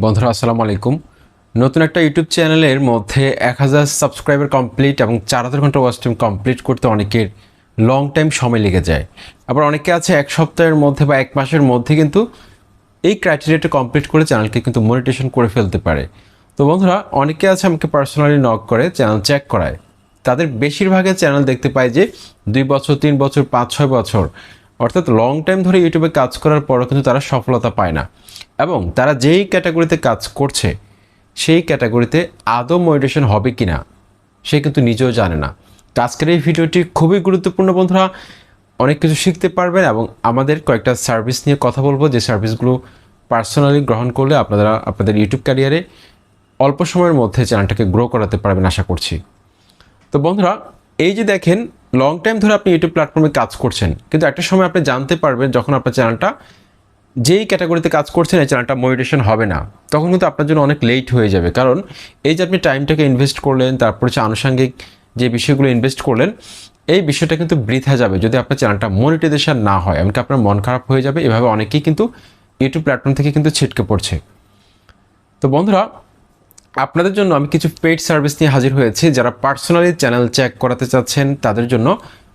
বন্ধুরা, আসসালামু আলাইকুম। নতুন একটা ইউটিউব চ্যানেলের মধ্যে এক হাজার সাবস্ক্রাইবার কমপ্লিট এবং চার হাজার ঘণ্টা ওয়াচ টাইম কমপ্লিট করতে অনেকের লং টাইম সময় লেগে যায়। আবার অনেকে আছে এক সপ্তাহের মধ্যে বা এক মাসের মধ্যে কিন্তু এই ক্রাইটেরিয়াটা কমপ্লিট করে চ্যানেলকে কিন্তু মনিটেশন করে ফেলতে পারে। তো বন্ধুরা, অনেকে আছে আমাকে পার্সোনালি নক করে চ্যানেল চেক করায়। তাদের বেশিরভাগের চ্যানেল দেখতে পাই যে দুই বছর, তিন বছর, পাঁচ, ছয় বছর। অর্থাৎ লং টাইম ধরে ইউটিউবে কাজ করার পরও কিন্তু তারা সফলতা পায় না। এবং তারা যেই ক্যাটাগরিতে কাজ করছে, সেই ক্যাটাগরিতে আদৌ মনিটেশন হবে কি না সে কিন্তু নিজেও জানে না। আজকের এই ভিডিওটি খুবই গুরুত্বপূর্ণ, বন্ধুরা। অনেক কিছু শিখতে পারবেন এবং আমাদের কয়েকটা সার্ভিস নিয়ে কথা বলব। যে সার্ভিসগুলো পার্সোনালি গ্রহণ করলে আপনারা আপনাদের ইউটিউব ক্যারিয়ারে অল্প সময়ের মধ্যে চ্যানেলটাকে গ্রো করাতে পারবেন আশা করছি। তো বন্ধুরা, এই যে দেখেন লং টাইম ধরে আপনি ইউটিউব প্ল্যাটফর্মে কাজ করছেন, কিন্তু একটা সময় আপনি জানতে পারবেন যখন আপনার চ্যানেলটা যেই ক্যাটাগরিতে কাজ করছেন, এই চ্যানেলটা মনিটেশন হবে না। তখন কিন্তু আপনার জন্য অনেক লেট হয়ে যাবে। কারণ এই যে আপনি টাইমটাকে ইনভেস্ট করলেন, তারপর হচ্ছে আনুষঙ্গিক যে বিষয়গুলো ইনভেস্ট করলেন, এই বিষয়টা কিন্তু বৃথা যাবে যদি আপনার চ্যানেলটা মনিটাইজেশন না হয়। এমনকি আপনার মন খারাপ হয়ে যাবে। এভাবে অনেকেই কিন্তু ইউটিউব প্ল্যাটফর্ম থেকে কিন্তু ছিটকে পড়ছে। তো বন্ধুরা, আপনাদের জন্য আমি কিছু পেড সার্ভিস নিয়ে হাজির হয়েছি। যারা পার্সোনালি চ্যানেল চেক করাতে চাচ্ছেন, তাদের জন্য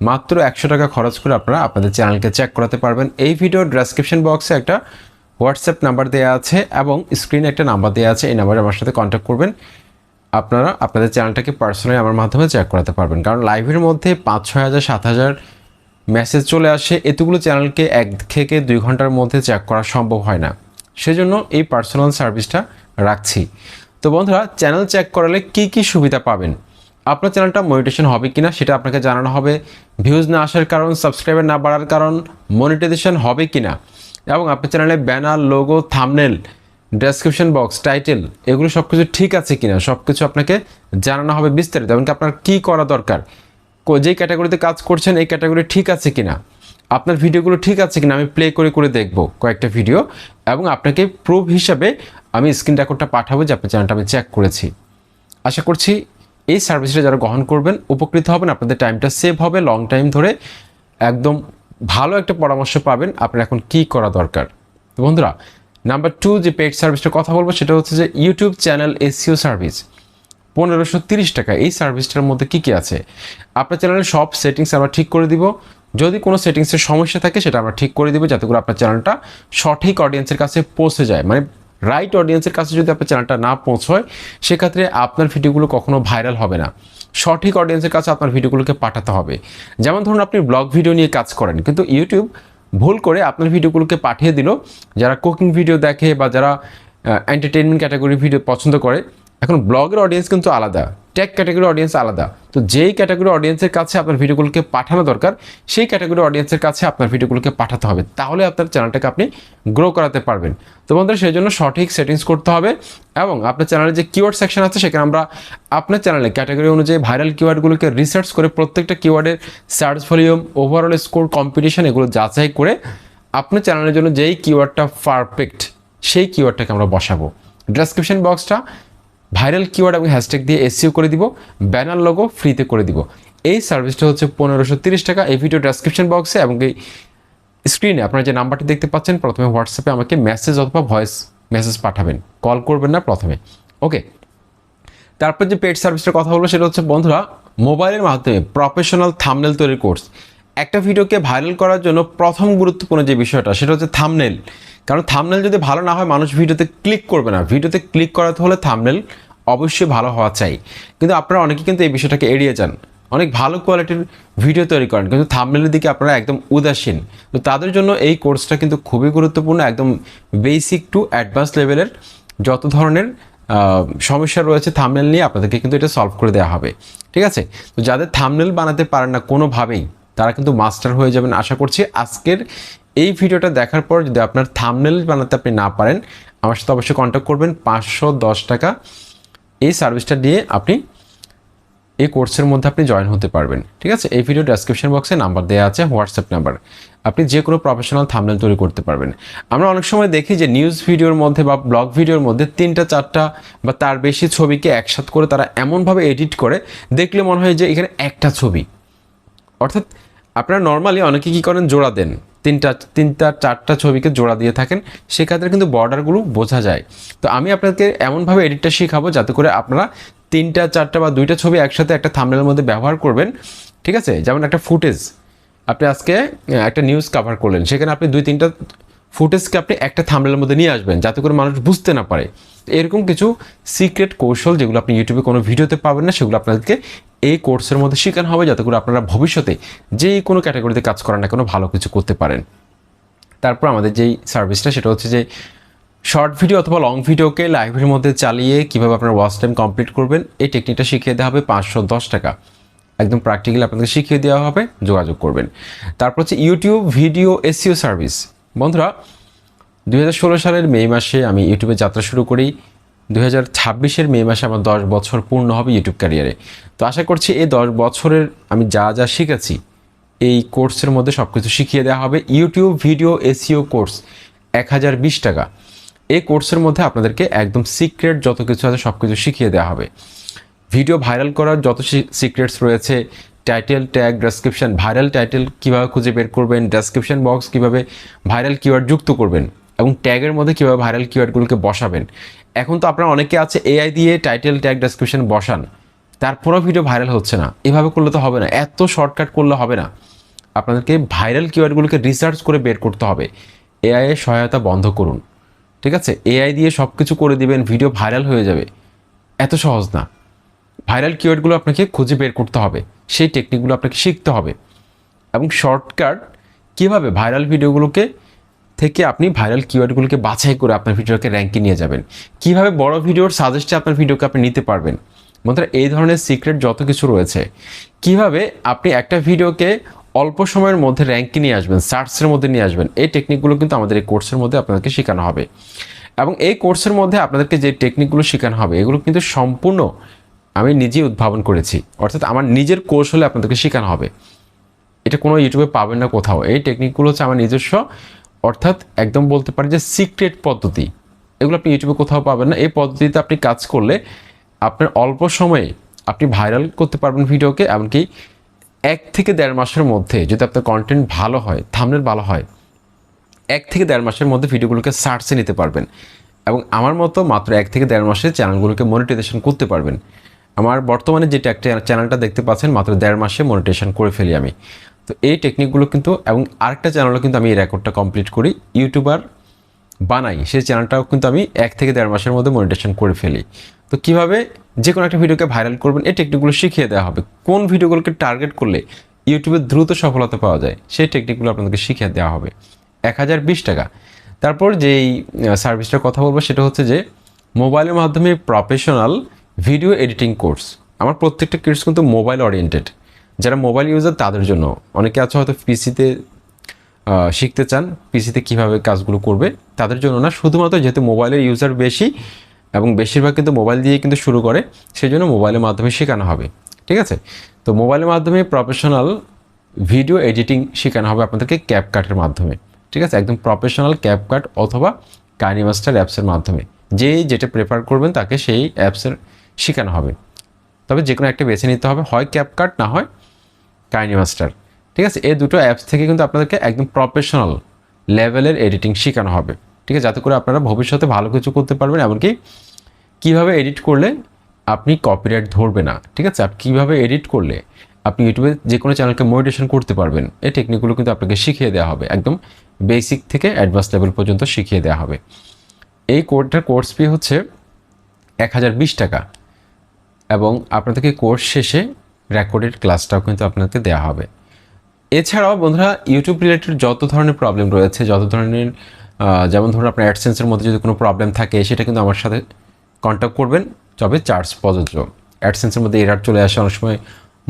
মাত্র একশো টাকা খরচ করে আপনারা আপনাদের চ্যানেলকে চেক করাতে পারবেন। এই ভিডিওর ডেসক্রিপশন বক্সে একটা হোয়াটসঅ্যাপ নাম্বার দেওয়া আছে এবং স্ক্রিনে একটা নাম্বার দেওয়া আছে। এই নাম্বারে আমার সাথে কন্ট্যাক্ট করবেন। আপনারা আপনাদের চ্যানেলটাকে পার্সোনালি আমার মাধ্যমে চেক করাতে পারবেন। কারণ লাইভের মধ্যে পাঁচ, ছয় হাজার, সাত হাজার মেসেজ চলে আসে। এতগুলো চ্যানেলকে এক থেকে দুই ঘণ্টার মধ্যে চেক করা সম্ভব হয় না। সেজন্য এই পার্সোনাল সার্ভিসটা রাখছি। তো বন্ধুরা চ্যানেল চেক করালে কি কি সুবিধা পাবেন? আপনার চ্যানেলটা মনিটেশন হবে কিনা সেটা আপনাকে জানানো হবে। ভিউজ না আসার কারণ সাবস্ক্রাইবার না বাড়ার কারণ মনিটাইজেশন হবে কিনা। এবং আপনার চ্যানেলে banner logo thumbnail description box title এগুলো সব কিছু ঠিক আছে কিনা সব কিছু আপনাকে জানানো হবে বিস্তারিত। এমনকি আপনার কী করা দরকার, কো- যেই ক্যাটাগরিতে কাজ করছেন, এই ক্যাটাগরি ঠিক আছে কিনা, আপনার ভিডিওগুলো ঠিক আছে কিনা, আমি প্লে করে করে দেখব কয়েকটা ভিডিও এবং আপনাকে প্রুফ হিসাবে আমি স্ক্রিন রেকর্ডটা পাঠাবো যে আপনার চ্যানেলটা আমি চেক করেছি। আশা করছি এই সার্ভিসটা যারা গ্রহণ করবেন, উপকৃত হবেন, আপনাদের টাইমটা সেভ হবে লং টাইম ধরে একদম ভালো একটা পরামর্শ পাবেন আপনার এখন কী করা দরকার। তো বন্ধুরা নাম্বার টু যে পেড সার্ভিসটার কথা বলব, সেটা হচ্ছে যে ইউটিউব চ্যানেল এসিও সার্ভিস পনেরোশো তিরিশ টাকা, এই সার্ভিসটার মধ্যে কী কী আছে? আপনার চ্যানেলের সব সেটিংস আমরা ঠিক করে দিব। যদি কোনো সেটিংসের সমস্যা থাকে, সেটা আমরা ঠিক করে দিব, যাতে করে আপনার চ্যানেলটা সঠিক অডিয়েন্সের কাছে পৌঁছে যায়। মানে রাইট অডিয়েন্সের কাছে যদি আপনার চ্যানেলটা না পৌঁছয়, সেক্ষেত্রে আপনার ভিডিওগুলো কখনো ভাইরাল হবে না। সঠিক অডিয়েন্সের কাছে আপনার ভিডিওগুলোকে পাঠাতে হবে। যেমন ধরুন, আপনি ব্লগ ভিডিও নিয়ে কাজ করেন, কিন্তু ইউটিউব ভুল করে আপনার ভিডিওগুলোকে পাঠিয়ে দিল। যারা কুকিং ভিডিও দেখে বা যারা এন্টারটেনমেন্ট ক্যাটাগরি ভিডিও পছন্দ করে এখন ব্লগের অডিয়েন্স কিন্তু আলাদা টেক ক্যাটাগরি অডিয়েন্স আলাদা। তো যেই ক্যাটাগরি অডিয়েন্সের কাছে আপনার ভিডিওগুলোকে পাঠানো দরকার, সেই ক্যাটাগরি অডিয়েন্সের কাছে আপনার ভিডিওগুলোকে পাঠাতে হবে। তাহলে আপনার চ্যানেলটাকে আপনি গ্রো করাতে পারবেন। তো বন্ধুরা, সেই জন্য সঠিক সেটিংস করতে হবে এবং আপনার চ্যানেলের যে কিওয়ার্ড সেকশন আছে, সেখানে আমরা আপনার চ্যানেলে ক্যাটাগরি অনুযায়ী ভাইরাল কিওয়ার্ডগুলোকে রিসার্চ করে প্রত্যেকটা কিওয়ার্ডের search volume overall score competition এগুলো যাচাই করে আপনার চ্যানেলের জন্য যেই কিওয়ার্ডটা পারফেক্ট সেই কিওয়ার্ডটাকে আমরা বসাবো। ডেসক্রিপশন বক্সটা ভাইরাল কিওয়ার্ড এবং হ্যাশট্যাগ দিয়ে এসিও করে দিব ব্যানার লোগো ফ্রিতে করে দিব। এই সার্ভিসটা হচ্ছে পনেরোশো তিরিশ টাকা। এই ভিডিও ডেসক্রিপশন বক্সে এবং এই স্ক্রিনে আপনারা যে নাম্বারটি দেখতে পাচ্ছেন, প্রথমে হোয়াটসঅ্যাপে আমাকে মেসেজ অথবা ভয়েস মেসেজ পাঠাবেন। কল করবেন না প্রথমে। ওকে তারপর যে পেড সার্ভিসটার কথা বলব, সেটা হচ্ছে বন্ধুরা মোবাইলের মাধ্যমে প্রফেশনাল থামনেল তৈরির কোর্স একটা ভিডিওকে ভাইরাল করার জন্য প্রথম গুরুত্বপূর্ণ যে বিষয়টা, সেটা হচ্ছে থামনেল কারণ থামনেল যদি ভালো না হয়, মানুষ ভিডিওতে ক্লিক করবে না। ভিডিওতে ক্লিক করাতে হলে থামনেল অবশ্যই ভালো হওয়া চাই। কিন্তু আপনারা অনেকে কিন্তু এই বিষয়টাকে এড়িয়ে যান। অনেক ভালো কোয়ালিটির ভিডিও তৈরি করেন। কিন্তু থামনেলের দিকে আপনারা একদম উদাসীন। তো তাদের জন্য এই কোর্সটা কিন্তু খুবই গুরুত্বপূর্ণ, একদম বেসিক টু অ্যাডভান্স লেভেলের যত ধরনের সমস্যা রয়েছে থামনেল নিয়ে, আপনাদেরকে কিন্তু এটা সলভ করে দেওয়া হবে। ঠিক আছে? তো যাদের থামনেল বানাতে পারেন না কোনোভাবেই তারা কিন্তু মাস্টার হয়ে যাবেন আশা করছি। আজকের এই ভিডিওটা দেখার পর যদি আপনার থামনেল বানাতে আপনি না পারেন, আমার সাথে অবশ্যই কন্ট্যাক্ট করবেন। পাঁচশো দশ টাকা এই সার্ভিসটা দিয়ে আপনি এই কোর্সের মধ্যে আপনি জয়েন হতে পারবেন। ঠিক আছে? এই ভিডিও ডেসক্রিপশন বক্সে নাম্বার দেওয়া আছে হোয়াটসঅ্যাপ নাম্বার আপনি যে কোনো প্রফেশনাল থামনেল তৈরি করতে পারবেন। আমরা অনেক সময় দেখি যে নিউজ ভিডিওর মধ্যে বা ব্লগ ভিডিওর মধ্যে তিনটা, চারটা বা তার বেশি ছবিকে একসাথ করে তারা এমনভাবে এডিট করে, দেখলে মনে হয় যে এখানে একটা ছবি। অর্থাৎ আপনারা নর্মালি অনেকে কী করেন? জোড়া দেন। তিনটা তিনটা, চারটা ছবিকে জোড়া দিয়ে থাকেন। সেক্ষেত্রে কিন্তু বর্ডারগুলো বোঝা যায়। তো আমি আপনাদেরকে এমনভাবে এডিটটা শেখাবো যাতে করে আপনারা তিনটা, চারটা বা দুইটা ছবি একসাথে একটা থামনেলের মধ্যে ব্যবহার করবেন। ঠিক আছে? যেমন একটা ফুটেজ আপনি আজকে একটা নিউজ কভার করলেন। সেখানে আপনি দুই, তিনটা ফুটেজকে আপনি একটা থামলের মধ্যে নিয়ে আসবেন যাতে করে মানুষ বুঝতে না পারে। এরকম কিছু সিক্রেট কৌশল যেগুলো আপনি ইউটিউবে কোনো ভিডিওতে পাবেন না, সেগুলো আপনাদেরকে এই কোর্সের মধ্যে শেখানো হবে যাতে করে আপনারা ভবিষ্যতে যে কোনো ক্যাটাগরিতে কাজ করেন না কোনো ভালো কিছু করতে পারেন। তারপর আমাদের যেই সার্ভিসটা সেটা হচ্ছে যে শর্ট ভিডিও অথবা লং ভিডিওকে লাইভের মধ্যে চালিয়ে কীভাবে আপনার ওয়াচ টাইম কমপ্লিট করবেন, এই টেকনিকটা শিখিয়ে দেওয়া হবে পাঁচশো দশ টাকা। একদম প্র্যাকটিক্যালি আপনাদের শিখিয়ে দেওয়া হবে, যোগাযোগ করবেন। তারপর হচ্ছে ইউটিউব ভিডিও এসিও সার্ভিস। বন্ধুরা দু হাজার ষোলো সালের মে মাসে আমি ইউটিউবে যাত্রা শুরু করি। দুই হাজার ছাব্বিশের মে মাসে আমার দশ বছর পূর্ণ হবে ইউটিউব ক্যারিয়ারে তো আশা করছি এই দশ বছরের আমি যা যা শিখেছি, এই কোর্সের মধ্যে সব কিছু শিখিয়ে দেওয়া হবে। ইউটিউব ভিডিও এসিও কোর্স এক হাজার বিশ টাকা। এই কোর্সের মধ্যে আপনাদেরকে একদম সিক্রেট যত কিছু আছে সব কিছু শিখিয়ে দেওয়া হবে। ভিডিও ভাইরাল করার যত সিক্রেটস রয়েছে title tag description viral title কীভাবে খুঁজে বের করবেন ডেসক্রিপশন বক্স কীভাবে ভাইরাল কিওয়ার্ড যুক্ত করবেন এবং ট্যাগের মধ্যে কীভাবে ভাইরাল কিওয়ার্ডগুলোকে বসাবেন। এখন তো আপনারা অনেকে আছে এআই দিয়ে টাইটেল ট্যাগ ডেসক্রিপশন বসান। তারপরেও ভিডিও ভাইরাল হচ্ছে না। এভাবে করলে তো হবে না। এত শর্টকাট করলে হবে না। আপনাদেরকে ভাইরাল কিওয়ার্ডগুলোকে রিসার্চ করে বের করতে হবে। এআই এর সহায়তা বন্ধ করুন। ঠিক আছে? এআই দিয়ে সব কিছু করে দিবেন ভিডিও ভাইরাল হয়ে যাবে। এত সহজ না। ভাইরাল কিওয়ার্ডগুলো আপনাকে খুঁজে বের করতে হবে। সেই টেকনিকগুলো আপনাকে শিখতে হবে। এবং শর্টকাট কীভাবে ভাইরাল ভিডিওগুলোকে থেকে আপনি ভাইরাল কিওয়ার্ডগুলোকে বাছাই করে আপনার ভিডিওকে র্যাঙ্কে নিয়ে যাবেন। কীভাবে বড় ভিডিওর সাজেস্টে আপনার ভিডিওকে আপনি নিতে পারবেন? বন্ধুরা, এই ধরনের সিক্রেট যত কিছু রয়েছে, কীভাবে আপনি একটা ভিডিওকে অল্প সময়ের মধ্যে র্যাঙ্কে নিয়ে আসবেন সার্চের মধ্যে নিয়ে আসবেন, এই টেকনিকগুলো কিন্তু আমাদের এই কোর্সের মধ্যে আপনাদেরকে শেখানো হবে। এবং এই কোর্সের মধ্যে আপনাদেরকে যে টেকনিকগুলো শেখানো হবে, এগুলো কিন্তু সম্পূর্ণ আমি নিজেই উদ্ভাবন করেছি। অর্থাৎ আমার নিজের কৌশলে আপনাদেরকে শেখানো হবে। এটা কোনো ইউটিউবে পাবেন না কোথাও। এই টেকনিকগুলো হচ্ছে আমার নিজস্ব অর্থাৎ একদম বলতে পারি যে সিক্রেট পদ্ধতি। এগুলো আপনি ইউটিউবে কোথাও পাবেন না। এই পদ্ধতিতে আপনি কাজ করলে আপনার অল্প সময়ে আপনি ভাইরাল করতে পারবেন ভিডিওকে, এমনকি এক থেকে দেড় মাসের মধ্যে যদি আপনার কন্টেন্ট ভালো হয় থামনেল ভালো হয়, এক থেকে দেড় মাসের মধ্যে ভিডিওগুলোকে সার্চে নিতে পারবেন। এবং আমার মতো মাত্র এক থেকে দেড় মাসে চ্যানেলগুলোকে মনিটাইজেশন করতে পারবেন। আমার বর্তমানে যেটা একটা চ্যানেলটা দেখতে পাচ্ছেন, মাত্র দেড় মাসে মনিটেশন করে ফেলি আমি। তো এই টেকনিকগুলো কিন্তু এবং আরেকটা চ্যানেলও কিন্তু আমি এই রেকর্ডটা কমপ্লিট করি ইউটিউবার বানাই। সেই চ্যানেলটাও কিন্তু আমি এক থেকে দেড় মাসের মধ্যে মনিটেশন করে ফেলি। তো কীভাবে? যে কোনো একটা ভিডিওকে ভাইরাল করবেন, এই টেকনিকগুলো শিখিয়ে দেওয়া হবে। কোন ভিডিওগুলোকে টার্গেট করলে ইউটিউবে দ্রুত সফলতা পাওয়া যায়, সেই টেকনিকগুলো আপনাদেরকে শিখিয়ে দেওয়া হবে। এক হাজার বিশ টাকা। তারপর যেই সার্ভিসটার কথা বলব, সেটা হচ্ছে যে মোবাইলের মাধ্যমে প্রফেশনাল ভিডিও এডিটিং কোর্স আমার প্রত্যেকটা কোর্স কিন্তু মোবাইল ওরিয়েন্টেড যারা মোবাইল ইউজার, তাদের জন্য। অনেকে আছে হয়তো পিসিতে শিখতে চান, পিসিতে কীভাবে কাজগুলো করবে, তাদের জন্য না। শুধুমাত্র যেহেতু মোবাইলের ইউজার বেশি এবং বেশিরভাগ কিন্তু মোবাইল দিয়ে কিন্তু শুরু করে সেই জন্য মোবাইলের মাধ্যমে শেখানো হবে। ঠিক আছে? তো মোবাইলের মাধ্যমে প্রফেশনাল ভিডিও এডিটিং শেখানো হবে আপনাদেরকে ক্যাপকাটের মাধ্যমে। ঠিক আছে? একদম প্রফেশনাল ক্যাপকাট অথবা কাইনি মাস্টার অ্যাপসের মাধ্যমে। যে যেটা প্রেফার করবেন, তাকে সেই অ্যাপসের শেখানো হবে। তবে যে কোনো একটা বেছে নিতে হবে। হয় ক্যাপকাট না হয় কাইনি মাস্টার। ঠিক আছে? এই দুটো অ্যাপস থেকে কিন্তু আপনাদেরকে একদম প্রফেশনাল লেভেলের এডিটিং শেখানো হবে। ঠিক আছে? যাতে করে আপনারা ভবিষ্যতে ভালো কিছু করতে পারবেন, এমনকি কীভাবে এডিট করলে আপনি কপিরাইট ধরবে না। ঠিক আছে? আপনি কীভাবে এডিট করলে আপনি ইউটিউবে যে কোনো চ্যানেলকে মোটিভেশন করতে পারবেন, এই টেকনিকগুলো কিন্তু আপনাকে শিখিয়ে দেওয়া হবে। একদম বেসিক থেকে অ্যাডভান্স লেভেল পর্যন্ত শিখিয়ে দেওয়া হবে। এই কোর্সটার কোর্স ফি হচ্ছে এক হাজার বিশ টাকা। এবং আপনাদেরকে কোর্স শেষে রেকর্ডেড ক্লাসটাও কিন্তু আপনাকে দেওয়া হবে। এছাড়াও বন্ধুরা ইউটিউব রিলেটেড যত ধরনের প্রবলেম রয়েছে, যত ধরনের যেমন ধরুন আপনার অ্যাডসেন্সের মধ্যে যদি কোনো প্রবলেম থাকে, সেটা কিন্তু আমার সাথে কন্ট্যাক্ট করবেন। তবে চার্জ প্রযোজ্য। অ্যাডসেন্সের মধ্যে এরার চলে আসে, অনেক সময়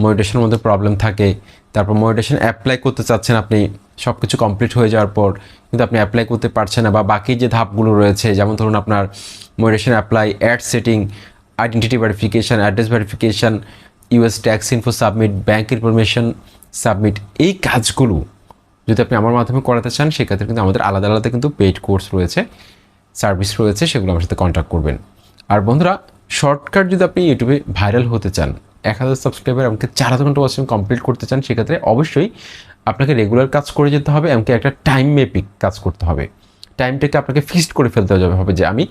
মডিটেশনের মধ্যে প্রবলেম থাকে। তারপর মডিটেশন অ্যাপ্লাই করতে চাচ্ছেন আপনি সব কিছু কমপ্লিট হয়ে যাওয়ার পর কিন্তু আপনি অ্যাপ্লাই করতে পারছেন না বা বাকি যে ধাপগুলো রয়েছে, যেমন ধরুন আপনার monetization apply ad setting identity verification address verification US tax info submit bank information submit এই কাজগুলো যদি আপনি আমার মাধ্যমে করাতে চান সেক্ষেত্রে কিন্তু আমাদের আলাদা আলাদা কিন্তু পেইড কোর্স রয়েছে সার্ভিস রয়েছে, সেগুলো আমার সাথে কন্ট্যাক্ট করবেন। আর বন্ধুরা শর্টকাট যদি আপনি ইউটিউবে ভাইরাল হতে চান, এক হাজার সাবস্ক্রাইবার এমনকি চার হাজার ঘণ্টা ওয়াচিং কমপ্লিট করতে চান সেক্ষেত্রে অবশ্যই আপনাকে রেগুলার কাজ করে যেতে হবে, এমনকি একটা টাইম মেপিক কাজ করতে হবে। টাইমটাকে আপনাকে ফিক্সড করে ফেলতে হবে যে আমি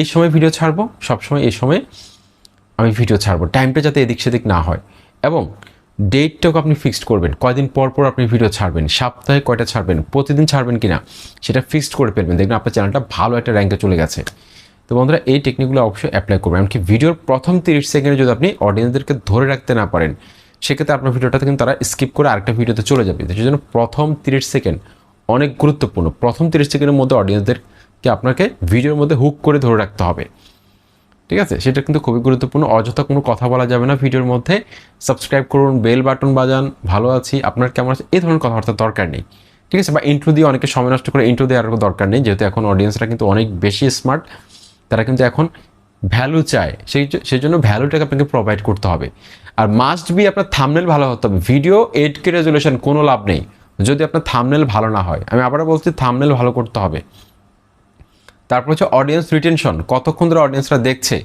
এই সময় ভিডিও ছাড়বো, সবসময় এই সময় আমি ভিডিও ছাড়বো। টাইমটা যাতে এদিক সেদিক না হয়। এবং ডেটটাকে আপনি ফিক্সড করবেন। কয়দিন পর পর আপনি ভিডিও ছাড়বেন? সপ্তাহে কয়টা ছাড়বেন? প্রতিদিন ছাড়বেন কিনা? সেটা ফিক্সড করে ফেলবেন। দেখবেন আপনার চ্যানেলটা ভালো একটা র্যাঙ্কে চলে গেছে। তো বন্ধুরা, এই টেকনিকগুলো অবশ্যই অ্যাপ্লাই করবেন। এমনকি ভিডিওর প্রথম তিরিশ সেকেন্ডে যদি আপনি অডিয়েন্সদেরকে ধরে রাখতে না পারেন, সেক্ষেত্রে আপনার ভিডিওটাতে কিন্তু তারা স্কিপ করে আরেকটা ভিডিওতে চলে যাবে। সেই জন্য প্রথম তিরিশ সেকেন্ড অনেক গুরুত্বপূর্ণ। প্রথম তিরিশ সেকেন্ডের মধ্যে অডিয়েন্সদেরকে আপনাকে ভিডিওর মধ্যে হুক করে ধরে রাখতে হবে। ঠিক আছে? সেটা কিন্তু খুবই গুরুত্বপূর্ণ। অযথা কোনো কথা বলা যাবে না ভিডিওর মধ্যে। সাবস্ক্রাইব করুন বেল বাটন বাজান, ভালো আছি। আপনার কেমন আছে? এই ধরনের কথাবার্তার দরকার নেই। ঠিক আছে? বা ইন্ট্রো দিয়ে অনেকে সময় নষ্ট করে ইন্ট্রো দেওয়ার কোনো দরকার নেই। যেহেতু এখন অডিয়েন্সরা কিন্তু অনেক বেশি স্মার্ট তারা কিন্তু এখন ভ্যালু চায়। সেই সেই জন্য ভ্যালুটাকে আপনাকে প্রোভাইড করতে হবে। আর মাস্ট বি আপনার থামনেল ভালো হতে হবে। ভিডিও এইট কে রেজলিউশন কোনো লাভ নেই। যদি আপনার থামনেল ভালো না হয়। আমি আবারও বলছি থামনেল ভালো করতে হবে। তারপর হচ্ছে অডিয়েন্স রিটেনশন কতক্ষণ ধরে অডিয়েন্সরা দেখছে।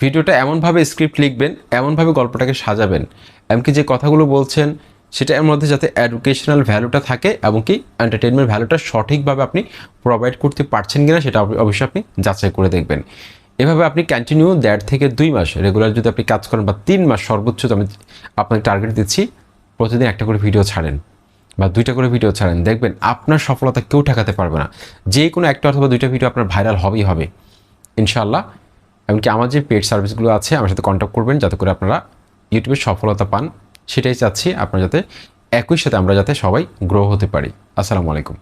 ভিডিওটা এমনভাবে স্ক্রিপ্ট লিখবেন, এমনভাবে গল্পটাকে সাজাবেন, এমনকি যে কথাগুলো বলছেন সেটা এর মধ্যে যাতে এডুকেশনাল ভ্যালুটা থাকে এবং কি এন্টারটেনমেন্ট ভ্যালুটা সঠিকভাবে আপনি প্রোভাইড করতে পারছেন কিনা সেটা অবশ্যই আপনি যাচাই করে দেখবেন। এভাবে আপনি কন্টিনিউ দেড় থেকে দুই মাস রেগুলার যদি আপনি কাজ করেন বা তিন মাস সর্বোচ্চ আমি আপনাকে টার্গেট দিচ্ছি, প্রতিদিন একটা করে ভিডিও ছাড়েন। বা দুইটা করে ভিডিও ছাড়েন, দেখবেন আপনার সফলতা কেউ ঠেকাতে পারবে না। যে কোনো একটা অথবা দুইটা ভিডিও আপনার ভাইরাল হবেই হবে। ইনশাআল্লাহ, এমনকি আমার যে পেড সার্ভিসগুলো আছে, আমার সাথে কন্ট্যাক্ট করবেন যাতে করে আপনারা ইউটিউবে সফলতা পান। সেটাই চাচ্ছি আপনারা যাতে একই সাথে আমরা যাতে সবাই গ্রো হতে পারি। আসসালামু আলাইকুম।